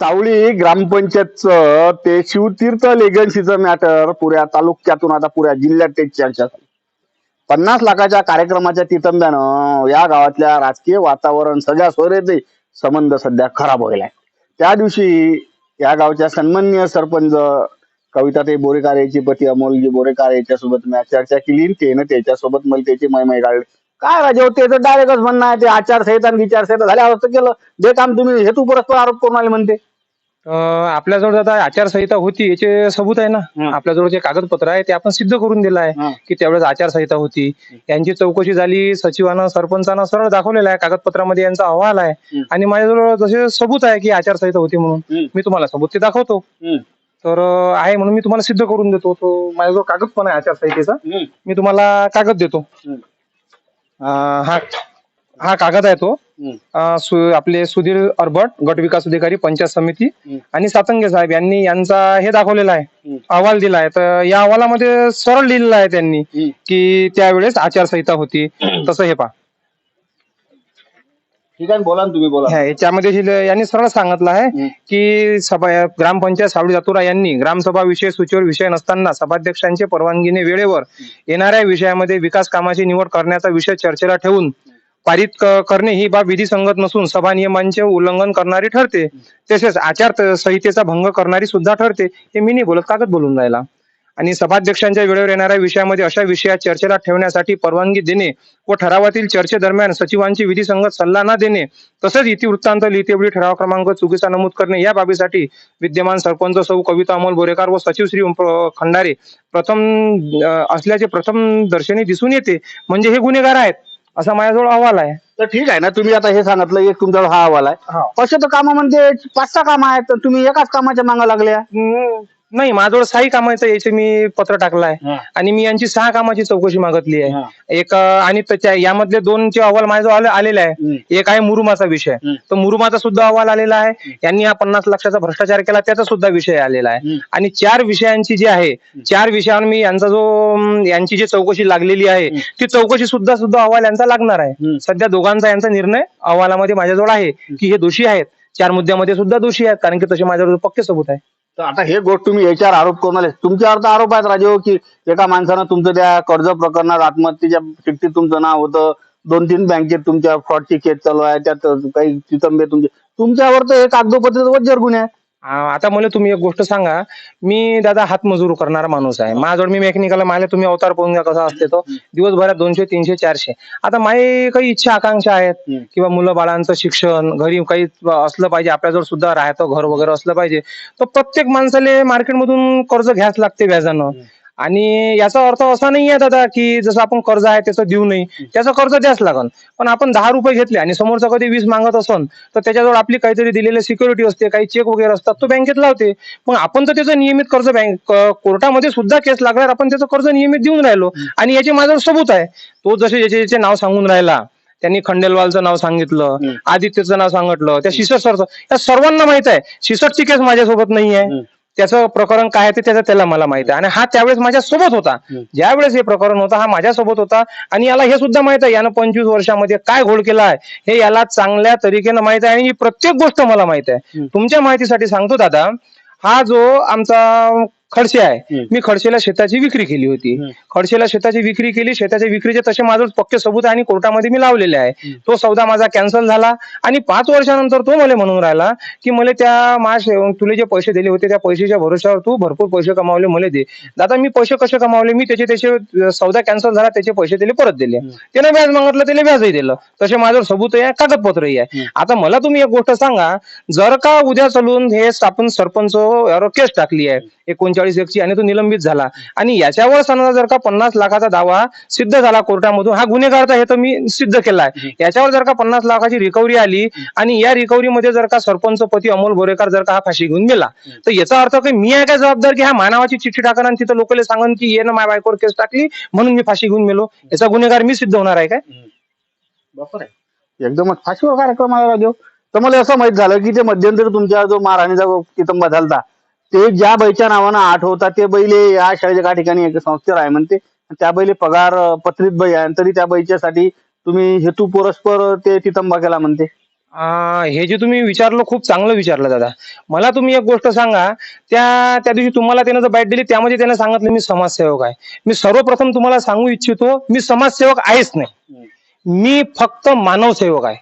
सावळी ग्रामपंचायतचं ते शिवतीर्थ लेगन्सीचं मॅटर पुऱ्या तालुक्यातून आता पुऱ्या जिल्ह्यात ते चर्चा झाली. पन्नास लाखाच्या कार्यक्रमाच्या तितंब्यानं या गावातल्या राजकीय वातावरण सगळ्या सोयरेचे संबंध सध्या खराब व्हायलाय. त्या दिवशी या गावच्या सन्मान्य सरपंच कविताताई बोरेकार यांची पती अमोलजी बोरेकार याच्यासोबत मी चर्चा केली ते त्यानं त्याच्यासोबत मला त्याची मैमै काढली काय राजे हो त्याचं डायरेक्टच म्हणणं आहे ते आचारसंहिता आणि विचारसंहिता झाल्यावर असं केलं. जे काम तुम्ही हेतू परस्पर आरोप करून आले म्हणते. आपल्याजवळ आता आचारसंहिता होती याचे सबूत आहे ना. आपल्याजवळ जे कागदपत्र आहे ते आपण सिद्ध करून दिलं आहे. की त्यावेळेस आचारसंहिता होती. यांची चौकशी झाली सचिवानं सरपंचानं सरळ दाखवलेलं आहे कागदपत्रामध्ये यांचा अहवाल आहे. आणि माझ्याजवळ जसे सबूत आहे की आचारसंहिता होती म्हणून. मी तुम्हाला सबूत ते दाखवतो. तर आहे म्हणून मी तुम्हाला सिद्ध करून देतो. तो माझ्याजवळ कागद पण आहे आचारसंहितेचा. मी तुम्हाला कागद देतो. हा हा कागद आहे तो. अं, सु- आपले सुधीर अरबट गट विकास अधिकारी पंचायत समिती. आणि सातंगे साहेब यांनी यांचा हे दाखवलेला आहे. अहवाल दिला आहे. तर या अहवालामध्ये सरळ लिहिलेलं आहे त्यांनी. की त्यावेळेस आचारसंहिता होती. तसं हे पहा. ठीक आहे बोला ना तुम्ही बोला. ह्या- याच्यामध्ये हे- यांनी सरळ सांगितलं आहे. की सभा ग्रामपंचायत सावळी जातुरा यांनी ग्रामसभा विषय सूचीवर विषय नसताना सभाध्यक्षांचे परवानगीने वेळेवर येणाऱ्या विषयामध्ये विकास कामाची निवड करण्याचा विषय चर्चेला ठेवून पारित करणे ही बाब विधिसंगत नसून सभा नियमांचे उल्लंघन करणारी ठरते. तसेच आचार संहितेचा भंग करणारी सुद्धा ठरते. हे मी नाही बोलत कागद बोलून राहिला. आणि सभाध्यक्षांच्या वेळेवर येणाऱ्या विषयामध्ये अशा विषयात चर्चेला ठेवण्यासाठी परवानगी देणे व ठरावातील चर्चेदरम्यान सचिवांची विधिसंगत सल्ला न देणे तसेच इतिवृत्तांत लिहितेवेळी ठराव क्रमांक चुकीचा नमूद करणे या बाबीसाठी विद्यमान सरपंच सौ कविता अमोल बोरेकर व सचिव श्री खंडारे प्रथम असल्याचे प्रथम दर्शनी दिसून येते. म्हणजे हे गुन्हेगार आहेत. असा माझ्याजवळ अहवाल आहे. तर ठीक आहे ना तुम्ही आता हे सांगितलं एक तुमचा हा अहवाल आहे. हा. तर कामामध्ये पाच सहा काम आहेत तर तुम्ही एकाच कामाच्या मागा लागल्या. हम्म, नाही माझ्याजवळ सहाही कामाचं याचे मी पत्र टाकलं आहे हा. आणि मी यांची सहा कामाची चौकशी मागितली हा. आहे एक अं, आणि त्याच्या यामधले दोनचे अहवाल माझ्याजवळ आले- आलेले हम्म. आहे एक आहे मुरुमाचा विषय हम्म. तो मुरुमाचा सुद्धा अहवाल आलेला आहे यांनी हा पन्नास लाखाचा भ्रष्टाचार केला त्याचा सुद्धा विषय आलेला आहे हम्म. आणि चार विषयांची जी आहे चार विषयांवर मी यांचा जो अं, यांची जी चौकशी लागलेली आहे ती चौकशी सुद्धा सुद्धा अहवाल यांचा लागणार हम्म. आहे सध्या दोघांचा यांचा निर्णय अहवालामध्ये माझ्याजवळ आहे की हे दोषी आहेत चार मुद्द्यामध्ये सुद्धा दोषी आहेत कारण की तसे माझ्याजवळ पक्के सबूत आहे तर आता हे गोष्ट तुम्ही याच्यावर आरोप करून आले तुमच्यावर तर आरोप आहेत राजे हो की एका माणसानं तुमचं त्या कर्ज प्रकरणात आत्महत्येच्या चिठ्ठीत तुमचं नाव होतं. दोन तीन बँकेत तुमच्या फ्रॉडची केस चालू आहे. त्यात काही चितंबे तुमचे तुमच्यावर तर हे कागदोपत्र वज्जर गुन्हे आहे आता मला तुम्ही एक गोष्ट सांगा. मी दादा हातमजूर करणारा माणूस आहे. माझ्याजवळ मी मेकॅनिकल माले तुम्ही अवतार पाहून घ्या कसा असते तो. दिवसभरात दोनशे तीनशे चारशे. आता माझी काही इच्छा आकांक्षा आहेत. किंवा मुलं बाळांचं शिक्षण घरी काही असलं पाहिजे आपल्याजवळ सुद्धा राहतं घर वगैरे असलं पाहिजे. तर प्रत्येक माणसाले मार्केटमधून कर्ज घ्यायच लागते व्याजानं. आणि याचा अर्थ असा नाही आहे दादा की जसं आपण कर्ज आहे त्याचं देऊ नाही त्याचं कर्ज द्याच लागन. पण आपण दहा रुपये घेतले आणि समोरचा कधी वीस मागत असन तर त्याच्याजवळ आपली काहीतरी दिलेली सिक्युरिटी असते काही चेक वगैरे असतात तो बँकेत लावते मग आपण तर त्याचं नियमित कर्ज बँक कोर्टामध्ये सुद्धा केस लागल्यावर आपण त्याचं कर्ज नियमित देऊन राहिलो. आणि याचे माझं सबूत आहे. तो जसे याचे याचे नाव सांगून राहिला त्यांनी खंडेलवालचं नाव सांगितलं. आदित्यचं नाव सांगितलं त्या शिसट सरचं या सर्वांना माहीत आहे. शिसटची केस माझ्यासोबत नाही आहे. त्याचं प्रकरण काय आहे ते त्याचं त्याला मला माहीत आहे. आणि हा त्यावेळेस माझ्या सोबत होता. ज्यावेळेस हे प्रकरण होता हा माझ्यासोबत होता. आणि याला हे सुद्धा माहीत आहे यानं पंचवीस वर्षामध्ये काय घोळ केला आहे हे याला चांगल्या तरीकेनं माहीत आहे. आणि प्रत्येक गोष्ट मला माहीत आहे. तुमच्या माहितीसाठी सांगतो दादा. हा जो आमचा खडसे आहे. मी खडसेला शेताची विक्री केली होती. खडसेला शेताची विक्री केली. शेताच्या विक्रीचे तसे माझं पक्के सबूत आहे आणि कोर्टामध्ये मी लावलेले आहे. तो सौदा माझा कॅन्सल झाला आणि पाच वर्षानंतर तो मला म्हणून राहिला की मला त्या मास तुला जे पैसे दिले होते त्या पैशाच्या भरोश्यावर तू भरपूर पैसे कमावले मला दे. दादा मी पैसे कसे कमावले? मी त्याचे त्याचे सौदा कॅन्सल झाला त्याचे पैसे दिले परत दिले. त्याने व्याज मागितलं त्याला व्याजही दिलं. तसे माझं सबूत आहे कागदपत्रही आहे. आता मला तुम्ही एक गोष्ट सांगा. जर का उद्या चालून हे आपण सरपंच यावर केस टाकली आहे एकोणचाळीस एकची आणि तो निलंबित झाला. आणि याच्यावर समजा जर का पन्नास लाखाचा दावा सिद्ध झाला कोर्टामधून हा गुन्हेगारचा हे तर मी सिद्ध केलाय याच्यावर जर का पन्नास लाखाची रिकव्हरी आली आणि या रिकव्हरी मध्ये जर का सरपंच पती अमोल बोरेकर जर का हा फाशी घेऊन गेला तर याचा अर्थ काही मी आहे काय जबाबदार की हा मानवाची चिठ्ठी टाकन आणि तिथं लोकले सांगन की ये ना माझ्या बायकोवर केस टाकली म्हणून मी फाशी घेऊन गेलो याचा गुन्हेगार मी सिद्ध होणार आहे काय? बापर. आहे एकदमच फाशीवर कार्यक्रम आहे हो. तर मला असं माहीत झालं की ते मध्यंतरी तुमच्या जो मारहाणीचा कितंबा झालता ते ज्या बैच्या नावानं आठ होता ते बैले या शाळेच्या ठिकाणी एक संस्थेवर आहे म्हणते. त्या बैले पगार पत्रित बै आहे. आणि तरी त्या बैच्यासाठी तुम्ही हेतू परस्पर ते तितंबा केला म्हणते. आ, हे जे तुम्ही विचारलं खूप चांगलं विचारलं दादा. मला तुम्ही एक गोष्ट सांगा. त्या त्या दिवशी तुम्हाला त्यानं जर बाईट दिली त्यामध्ये त्यानं सांगितलं मी समाजसेवक आहे. मी सर्वप्रथम तुम्हाला सांगू इच्छितो मी समाजसेवक आहेच नाही. मी फक्त मानव सेवक आहे.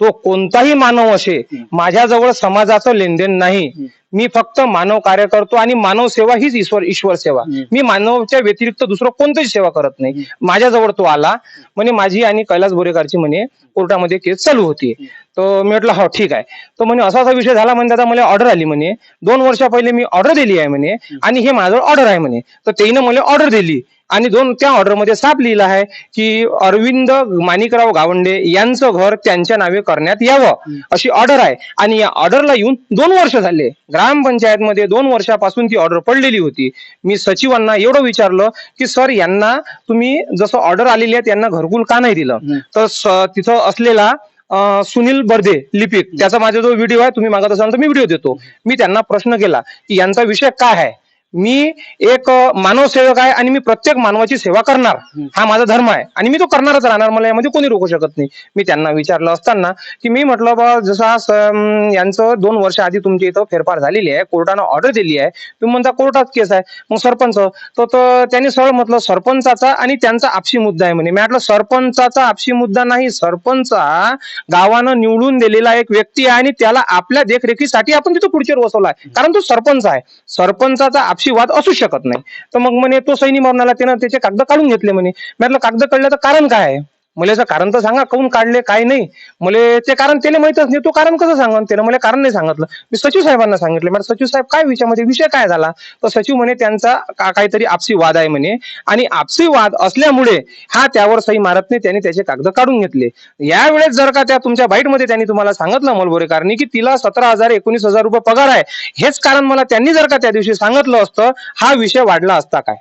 तो कोणताही मानव असे माझ्याजवळ समाजाचं लेनदेन नाही. मी फक्त मानव कार्य करतो आणि मानव सेवा हीच ईश्वर ईश्वर सेवा. मी मानवच्या व्यतिरिक्त दुसरं कोणतीच सेवा करत नाही. माझ्याजवळ तो आला. म्हणे माझी आणि कैलास बोरेकरची म्हणे कोर्टामध्ये केस चालू होती. तर मी म्हटलं हो ठीक आहे. तो म्हणे असा असा विषय झाला म्हणे आता मला ऑर्डर आली म्हणे. दोन वर्षा पहिले मी ऑर्डर दिली आहे म्हणे. आणि हे माझं ऑर्डर आहे म्हणे. तर त्यानं मला ऑर्डर दिली. आणि दोन त्या ऑर्डरमध्ये साफ लिहिलं आहे की अरविंद माणिकराव गावंडे यांचं घर त्यांच्या नावे करण्यात यावं अशी ऑर्डर आहे. आणि या ऑर्डरला येऊन दोन वर्ष झाले. ग्रामपंचायत मध्ये दोन वर्षापासून ती ऑर्डर पडलेली होती. मी सचिवांना एवढं विचारलं की सर यांना तुम्ही जसं ऑर्डर आलेली आहे त्यांना घरकुल का नाही दिलं? तर तिथं असलेला अं, सुनील बर्दे लिपिक त्याचा माझा जो व्हिडिओ आहे तुम्ही मागत असाल तर मी व्हिडिओ देतो. मी त्यांना प्रश्न केला की यांचा विषय काय आहे? मी एक अ, मानवसेवक आहे आणि मी प्रत्येक मानवाची सेवा करणार. हा माझा धर्म आहे. आणि मी तो करणारच राहणार. मला यामध्ये कोणी रोखू शकत नाही. मी त्यांना विचारलं असताना की मी म्हटलं बा जसं यांचं दोन वर्ष आधी तुमच्या इथं फेरफार झालेली आहे. कोर्टानं ऑर्डर दिली आहे. तुम्ही म्हणता कोर्टात केस आहे. मग सरपंच तर तो त्यांनी सरळ म्हटलं सरपंचाचा आणि त्यांचा आपशी मुद्दा आहे. म्हणे. मी म्हटलं सरपंचाचा आपशी मुद्दा नाही. सरपंच हा गावानं निवडून दिलेला एक व्यक्ती आहे आणि त्याला आपल्या देखरेखीसाठी आपण तिथं खुर्चीवर बसवला आहे. कारण तो सरपंच आहे. सरपंचाचा आपशी वाद असू शकत नाही. तर मग म्हणे तो सैनी मरणाला त्यानं त्याचे कागद काढून घेतले म्हणे. म्हटलं कागद काढल्याचं कारण काय आहे? मला याचं कारण तर सांगा काऊन काढले काय नाही? मला ते कारण त्याला माहितच नाही तो कारण कसं सांगा त्यानं मला कारण नाही सांगितलं. मी सचिव साहेबांना सांगितलं मला सचिव साहेब काय विषयामध्ये विषय काय झाला? तर सचिव म्हणे त्यांचा काहीतरी आपसी वाद आहे म्हणे. आणि आपसी वाद असल्यामुळे हा त्यावर सही मारत नाही त्याने त्याचे कागद काढून घेतले. यावेळेस जर का त्या तुमच्या बाईटमध्ये त्यांनी तुम्हाला सांगितलं कारण की तिला सतरा हजार एकोणीस हजार रुपये पगार आहे हेच कारण मला त्यांनी जर का त्या दिवशी सांगितलं असतं हा विषय वाढला असता काय?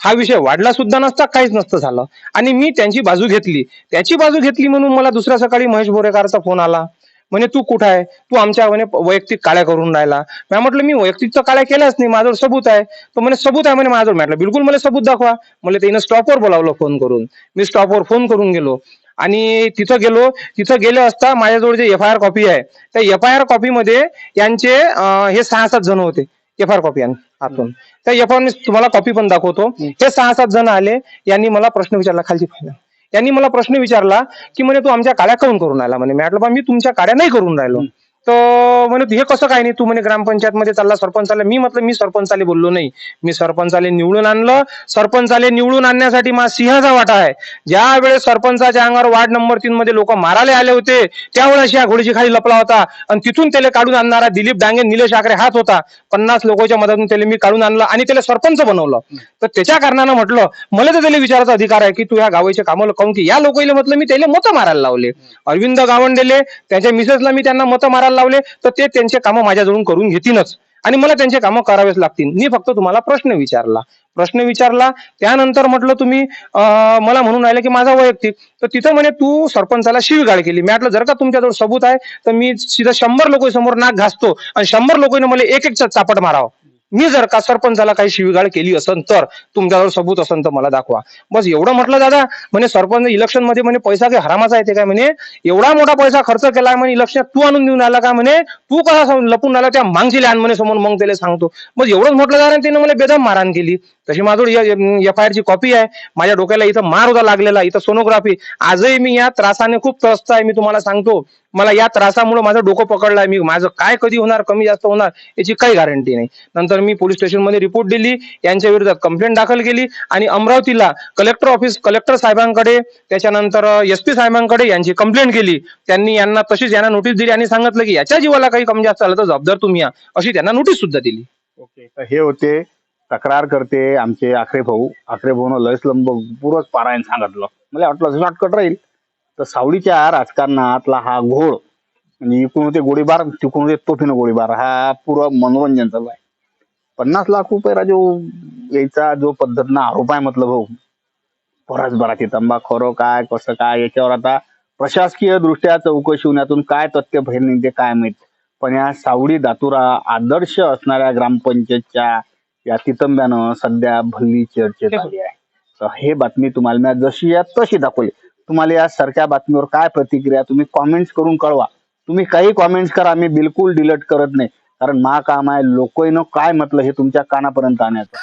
हा विषय वाढला सुद्धा नसता काहीच नसतं झालं. आणि मी त्यांची बाजू घेतली. त्याची बाजू घेतली म्हणून मला दुसऱ्या सकाळी महेश बोरेकरचा फोन आला. म्हणे तू कुठं आहे? तू आमच्या म्हणे वैयक्तिक काळ्या करून राहिला. मी म्हटलं मी वैयक्तिक तर काळ्या केल्याच नाही. माझ्यावर सबूत आहे. तो म्हणे सबूत आहे. म्हणे माझ्यावर म्हटलं बिलकुल मला सबूत दाखवा. मला त्यानं स्टॉपवर बोलावलं फोन करून. मी स्टॉपवर फोन करून गेलो. आणि तिथं गेलो. तिथं गेले असता माझ्याजवळ जे एफ आय आर कॉपी आहे त्या एफ आय आर कॉपी मध्ये यांचे हे सहा सात जण होते. एफ आर कॉपी आतून. त्या एफ आय मी तुम्हाला कॉपी पण दाखवतो. हे सहा सात जण आले यांनी मला प्रश्न विचारला खालची फाईल यांनी मला प्रश्न विचारला की म्हणे तू आमच्या काड्या काऊन करून राहिला? म्हणे. मी म्हटलं बा मी तुमच्या काड्या नाही करून राहिलो. तर म्हणे हे कसं काय नाही? तू म्हणे ग्रामपंचायत मध्ये चालला सरपंचाला. मी म्हटलं मी सरपंचाले बोललो नाही. मी सरपंचाले निवडून आणलं. सरपंचाले निवडून आणण्यासाठी मा सिंहाचा वाटा आहे. ज्या वेळेस सरपंचाच्या अंगावर वार्ड नंबर तीन मध्ये लोक मारायला आले होते त्यावेळेस या घोडीची खाली लपला होता. आणि तिथून त्याला काढून आणणारा दिलीप डांगे निलेश आकरे हाच होता. पन्नास लोकांच्या मदतीने त्याला मी काढून आणलं आणि त्याला सरपंच बनवलं. तर त्याच्या कारणानं म्हटलं मला तर त्याला विचारायचा अधिकार आहे की तू ह्या गावाच्या कामाला काऊन की या लोकांना म्हटलं मी त्याला मतं मारायला लावले. अरविंद गावंडेले त्याच्या मिसेसला मी त्यांना मतं मारायला लावले. तर ते त्यांचे कामं माझ्याजवळून करून घेतीलच. आणि मला त्यांचे कामं करावेच लागतील. मी फक्त तुम्हाला प्रश्न विचारला. प्रश्न विचारला त्यानंतर म्हटलं तुम्ही मला म्हणून राहिले की माझा वैयक्तिक. तर तिथं म्हणे तू सरपंचाला शिवगाळ केली. मी म्हटलं जर का तुमच्याजवळ सबूत आहे तर मी सीधा शंभर लोक समोर नाक घासतो आणि शंभर लोकांनी मला एक एक चापट मारावं. मी जर का सरपंचाला काही शिवीगाळ केली असेल तर तुमच्याजवळ सबूत असेल तर मला दाखवा. बस एवढं म्हटलं दादा म्हणे सरपंच इलेक्शनमध्ये म्हणे पैसा काही हरामाचा आहे ते काय म्हणे? एवढा मोठा पैसा खर्च केलाय म्हणे इलेक्शन तू आणून देऊन आला का म्हणे? तू कसा लपून आला त्या मागची लहान म्हणे समोर मग त्याला सांगतो. बस एवढंच म्हटलं दादा त्यानं मला बेदम मारहाण केली. तशी माझ्याजवळ एफ आय ची कॉपी आहे. माझ्या डोक्याला इथं मार होता लागलेला इथं सोनोग्राफी आजही मी या त्रासाने खूप त्रस्त आहे मी तुम्हाला सांगतो. मला या त्रासामुळे माझं डोकं पकडलंय. मी माझं काय कधी होणार कमी जास्त होणार याची काही गॅरंटी नाही. नंतर मी पोलीस स्टेशनमध्ये रिपोर्ट दिली. यांच्या विरोधात कंप्लेंट दाखल केली. आणि अमरावतीला कलेक्टर ऑफिस कलेक्टर साहेबांकडे त्याच्यानंतर एस पी साहेबांकडे यांची कंप्लेंट केली. त्यांनी यांना तशीच यांना नोटीस दिली आणि सांगितलं की याच्या जीवाला काही कमी जास्त झालं तर जबाबदार तुम्ही या. अशी त्यांना नोटीस सुद्धा दिली. ओके हे होते तक्रार करते आमचे आखरे भाऊ. आखरे भाऊनं लयच लंब पारायण सांगितलं. मला वाटलं शॉर्टकट राहील. तर सावळीच्या राजकारणातला हा घोळ आणि इकडून होते गोळीबार तिकडून होते तोफीनं गोळीबार हा पूर्व मनोरंजन चालू आहे. पन्नास लाख रुपये राजू यायचा जो पद्धतीनं आरोप आहे म्हटलं भाऊ. परसभराची तंबा खरं काय कसं काय याच्यावर आता प्रशासकीय दृष्ट्या चौकशी होण्यातून काय तथ्य बाहेर निघते काय माहीत. पण या सावडी दातुरा आदर्श असणाऱ्या ग्रामपंचायतच्या या तितंब्यानं सध्या भल्ली चर्चेत आली आहे. तर हे बातमी तुम्हाला मी जशी आहे तशी दाखवली. तुम्हाला या सारख्या बातमीवर काय प्रतिक्रिया तुम्ही कॉमेंट्स करून कळवा. तुम्ही काही कॉमेंट्स करा मी बिलकुल डिलीट करत नाही. कारण मा काम आहे लोकांना काय म्हटलं हे तुमच्या कानापर्यंत आणायचं.